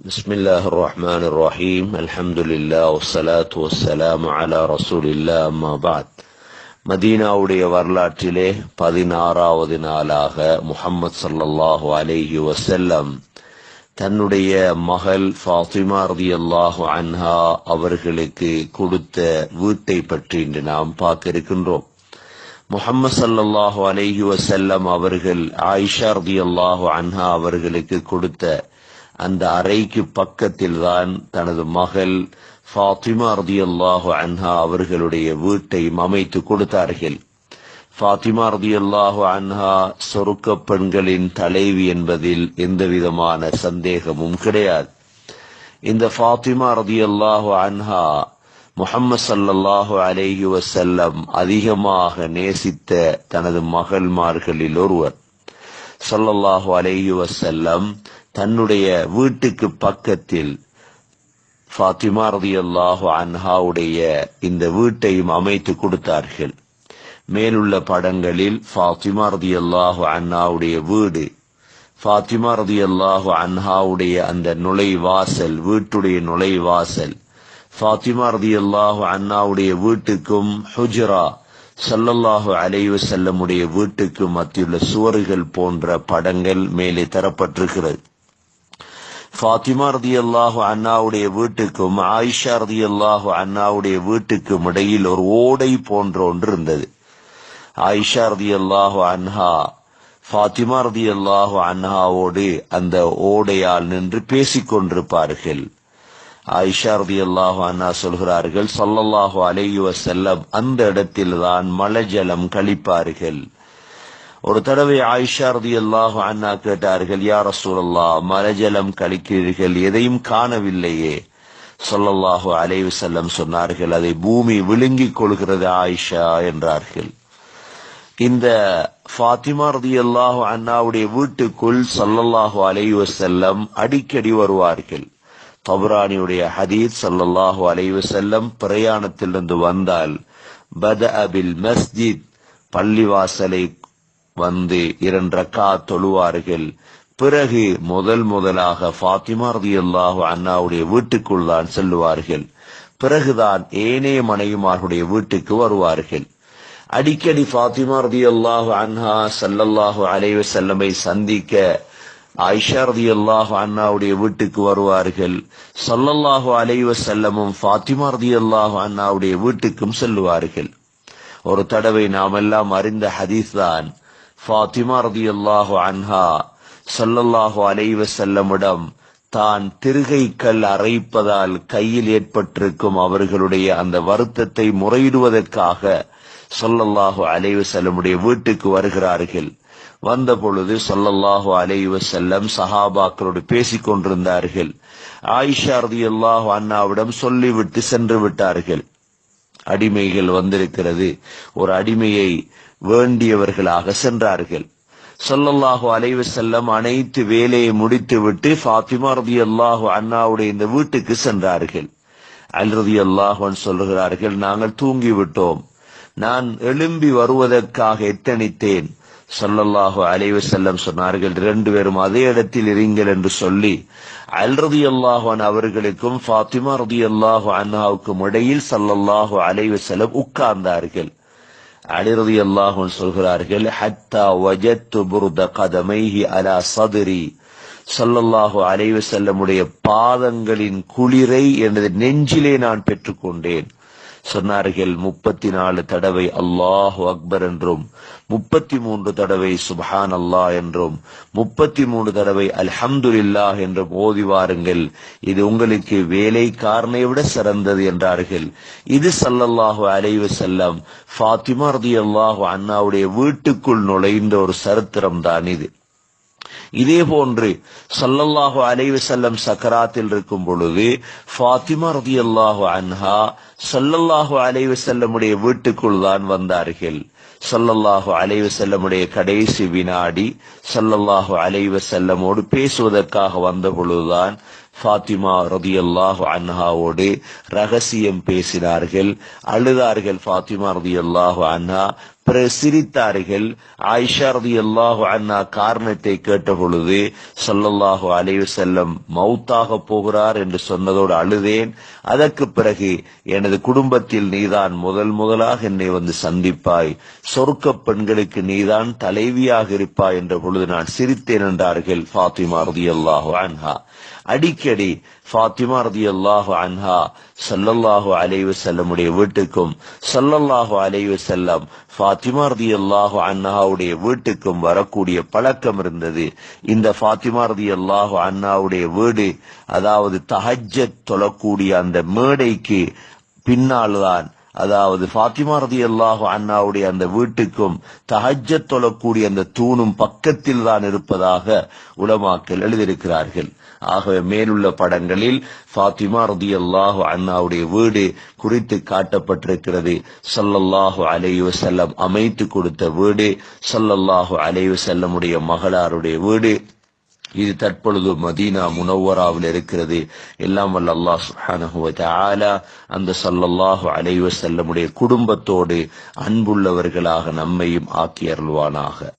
بسم الله الرحمن الرحيم الحمد لله والصلاة والسلام على رسول الله أما بعد மதீனாவுடைய வரலாற்றிலே பதினாறாவது நாளாக முஹம்மது ஸல்லல்லாஹு அலைஹி வஸல்லம் தன்னுடைய மகள் ஃபாத்திமா ரதியல்லாஹு அன்ஹா அவர்களுக்கு கொடுத்த வீட்டை பற்றி இன்று நாம் பார்க்க இருக்கின்றோம் முஹம்மது ஸல்லல்லாஹு அலைஹி வஸல்லம் அவர்கள் ஆயிஷா ரதியல்லாஹு அன்ஹா அவர்களுக்கு கொடுத்த அந்த அறைக்கு பக்கத்தில் தான் தனது மகள் ஃபாத்திமா ரதியல்லாஹு அன்ஹா அவர்களுடைய வீட்டை அமைத்து கொடுத்தார்கள். ஃபாத்திமா ரதியல்லாஹு அன்ஹா சொருக்க பெண்களின் தலைவி என்பதில் எந்த விதமான சந்தேகமும் கிடையாது. இந்த ஃபாத்திமா ரதியல்லாஹு அன்ஹா முஹம்மது ஸல்லல்லாஹு அலேஹி வசல்லம் அதிகமாக நேசித்த தனது மகள்மார்களில் ஒருவர். சொல்லல்லாஹு அலைஹி வஸல்லம் தன்னுடைய வீட்டுக்கு பக்கத்தில் ஃபாத்திமா ரதியல்லாஹு அன்ஹாவுடைய இந்த வீட்டையும் அமைத்து கொடுத்தார்கள். மேலுள்ள படங்களில் ஃபாத்திமா ரதியல்லாஹு அன்ஹாவுடைய வீடு ஃபாத்திமா ரதியல்லாஹு அன்ஹாவுடைய அந்த நுழைவாசல் வீட்டுடைய நுழைவாசல் ஃபாத்திமா ரதியல்லாஹு அன்னாவுடைய வீட்டுக்கும் ஹுஜ்ரா சல்லல்லாஹு அலைவு செல்லமுடைய வீட்டுக்கு மத்தியுள்ள சுவர்கள் போன்ற படங்கள் மேலே தரப்பட்டிருக்கிறது. ஃபாத்திமா ரதியல்லாஹு அண்ணாவுடைய வீட்டுக்கும் ஆயிஷா ரதியல்லாஹு அண்ணாவுடைய வீட்டுக்கும் இடையில் ஒரு ஓடை போன்ற ஒன்று இருந்தது. ஆயிஷா ரதியல்லாஹு அன்ஹா ஃபாத்திமா ரதி அல்லாஹு அன்ஹாவோடு அந்த ஓடையால் நின்று பேசிக் கொண்டிருப்பார்கள் ஆயிஷா ரதியல்லாஹு அண்ணா சொல்கிறார்கள் சொல்லல்லாஹு அலையு வசல்லம் அந்த இடத்தில்தான் மலஜலம் கழிப்பார்கள். ஒரு தடவை ஆயிஷா ரதியல்லாஹு அண்ணா கேட்டார்கள் யா மழை மலஜலம் கழிக்கிறீர்கள் எதையும் காணவில்லையே. சொல்லல்லாஹு அலைவு செல்லம் சொன்னார்கள் அதை பூமி விழுங்கிக் கொள்கிறது ஆயிஷா என்றார்கள். இந்த ஃபாத்திமா ரதியல்லாஹு அண்ணாவுடைய வீட்டுக்குள் சொல்லல்லாஹு அலைஹி செல்லம் அடிக்கடி வருவார்கள். தபரானியுடைய ஹதீத் ஸல்லல்லாஹு அலைவு செல்லம் பிரயாணத்திலிருந்து வந்தால் பத அபில் மஸ்ஜித் பள்ளிவாசலை வந்து இரண்டு ரக்கா தொழுவார்கள். பிறகு முதல் முதலாக ஃபாத்திமா ரதியல்லாஹு அண்ணாவுடைய வீட்டுக்குள் தான் செல்லுவார்கள். பிறகுதான் ஏனைய மனைவிமார்களுடைய வீட்டுக்கு வருவார்கள். அடிக்கடி ஃபாத்திமா ரதியல்லாஹு அன்ஹா சல்லல்லாஹு அலைவு செல்லமை சந்திக்க ஆயிஷா ரதியல்லாஹு அண்ணாவுடைய வீட்டுக்கு வருவார்கள். சல்லல்லாஹு அலைவ செல்லமும் ஃபாத்திமா ரதியல்லாஹு அண்ணாவுடைய வீட்டுக்கும் செல்லுவார்கள். ஒரு தடவை நாம் எல்லாம் அறிந்த ஹதீஸ் தான் ஃபாத்திமா ரதியல்லாஹு அன்ஹா சல்லல்லாஹு அலைவ செல்லமிடம் தான் திருகைக்கல் அரைப்பதால் கையில் ஏற்பட்டிருக்கும் அவர்களுடைய அந்த வருத்தத்தை முறையிடுவதற்காக சொல்லல்லாஹு அலைவ செல்லமுடைய வீட்டுக்கு வருகிறார்கள். வந்த பொழுது ஸல்லல்லாஹு அலைவ செல்லம் சஹாபாக்களோடு பேசிக் கொண்டிருந்தார்கள். ஆயிஷா ரதியல்லாஹு அண்ணாவிடம் சொல்லிவிட்டு சென்று விட்டார்கள். அடிமைகள் வந்திருக்கிறது. ஒரு அடிமையை வேண்டியவர்களாக சென்றார்கள். சொல்லல்லாஹு அலைவ செல்லம் அனைத்து வேலையை முடித்துவிட்டு ஃபாத்திமா ரதி அல்லாஹு அண்ணாவுடைய இந்த வீட்டுக்கு சென்றார்கள். அல்ரதி அல்லாஹன் சொல்லுகிறார்கள் நாங்கள் தூங்கிவிட்டோம். நான் எழும்பி வருவதற்காக எத்தனித்தேன்? சல்லல்லாஹு அலைவு செல்லம் சொன்னார்கள் இரண்டு பேரும் அதே இடத்தில் இருங்கள் என்று சொல்லி அல்ரதி அல்லாஹான் அவர்களுக்கும் ஃபாத்திமா ரதி அல்லாஹு அண்ணாவுக்கும் இடையில் சல்லல்லாஹு அலைவு செல்லம் உட்கார்ந்தார்கள். அலிரதி அல்லாஹுவன் சொல்கிறார்கள் ஹத்தா வஜத்து புருத கதமைஹி அலா சதுரி. சல்லல்லாஹு அலைவு செல்லமுடைய பாதங்களின் குளிரை எனது நெஞ்சிலே நான் பெற்றுக்கொண்டேன். சொன்னார்கள் முப்பத்தி நாலு தடவை அல்லாஹு அக்பர் என்றும் முப்பத்தி மூன்று தடவை சுபஹான் அல்லாஹ் என்றும் முப்பத்தி மூன்று தடவை அல்ஹம்துலில்லாஹ் என்றும் ஓதி வாருங்கள். இது உங்களுக்கு வேலைக்காரனை விட சிறந்தது என்றார்கள். இது சல்லல்லாஹு அலைவு செல்லம் ஃபாத்திமா ரதி அல்லாஹு அண்ணாவுடைய வீட்டுக்குள் நுழைந்த ஒரு சரித்திரம் தான் இது. இதே போன்று சல்லல்லாஹு அலைவு செல்லம் சக்கராத்தில் இருக்கும் பொழுது ஃபாத்திமா ரதி அல்லாஹு அன்ஹா சல்லல்லாஹு அலைவு செல்லமுடைய வீட்டுக்குள் தான் வந்தார்கள். சல்லல்லாஹு அலைவு செல்லமுடைய கடைசி வினாடி சல்லல்லாஹு அலைவு செல்லமோடு பேசுவதற்காக வந்த பொழுதுதான் ஃபாத்திமா ரதியல்லாஹு அன்ஹாவோடு ரகசியம் பேசினார்கள். அழுதார்கள் ஃபாத்திமா ரதியல்லாஹு அன்ஹா. பிறகு சிரித்தார்கள் ஆயிஷா ரலியல்லாஹு அன்ஹா காரணத்தை கேட்ட பொழுது ஸல்லல்லாஹு அலைஹி வஸல்லம் மௌத்தாக போகிறார் என்று சொன்னதோடு அழுதேன். அதற்கு பிறகு எனது குடும்பத்தில் நீதான் முதல் முதலாக என்னை வந்து சந்திப்பாய். சொர்க்க பெண்களுக்கு நீதான் தலைவியாக இருப்பாய் என்ற பொழுது நான் சிரித்தேன் என்றார்கள் ஃபாத்திமா ரதி அல்லாஹு அன்ஹா. அடிக்கடி ஃபாத்திமா ரதி அல்லாஹு அன்ஹா சல்லல்லாஹு அலைவு செல்லமுடைய வீட்டுக்கும் சல்லல்லாஹு அலைவு செல்லம் ஃபாத் ஃபாத்திமா ரதியல்லாஹு அண்ணாவுடைய வீட்டுக்கும் வரக்கூடிய பழக்கம் இருந்தது. இந்த ஃபாத்திமா ரதியல்லாஹு அண்ணாவுடைய வீடு அதாவது தஹஜ்ஜத் தொழக்கூடிய அந்த மேடைக்கு பின்னால்தான் அதாவது ஃபாத்திமா ரதியல்லாஹு அண்ணாவுடைய அந்த வீட்டுக்கும் தஹஜ்ஜத் தொழக்கூடிய அந்த தூணும் பக்கத்தில் தான் இருப்பதாக உலமாக்கள் எழுதியிருக்கிறார்கள். ஆகவே மேலுள்ள படங்களில் ஃபாத்திமா ரதியல்லாஹு அண்ணாவுடைய வீடு குறித்து காட்டப்பட்டிருக்கிறது. சல்லல்லாஹு அலைஹி செல்லம் அமைத்து கொடுத்த வீடு சல்லல்லாஹு அலைஹி செல்லமுடைய மகளாருடைய வீடு. இது தற்பொழுது மதீனா முனவராவில் இருக்கிறது. எல்லாம் வல்ல அல்லாஹ் சுப்ஹானஹு வ அந்த சல்லல்லாஹு அலைஹி செல்லமுடைய குடும்பத்தோடு அன்புள்ளவர்களாக நம்மையும் ஆக்கி அருள்வானாக.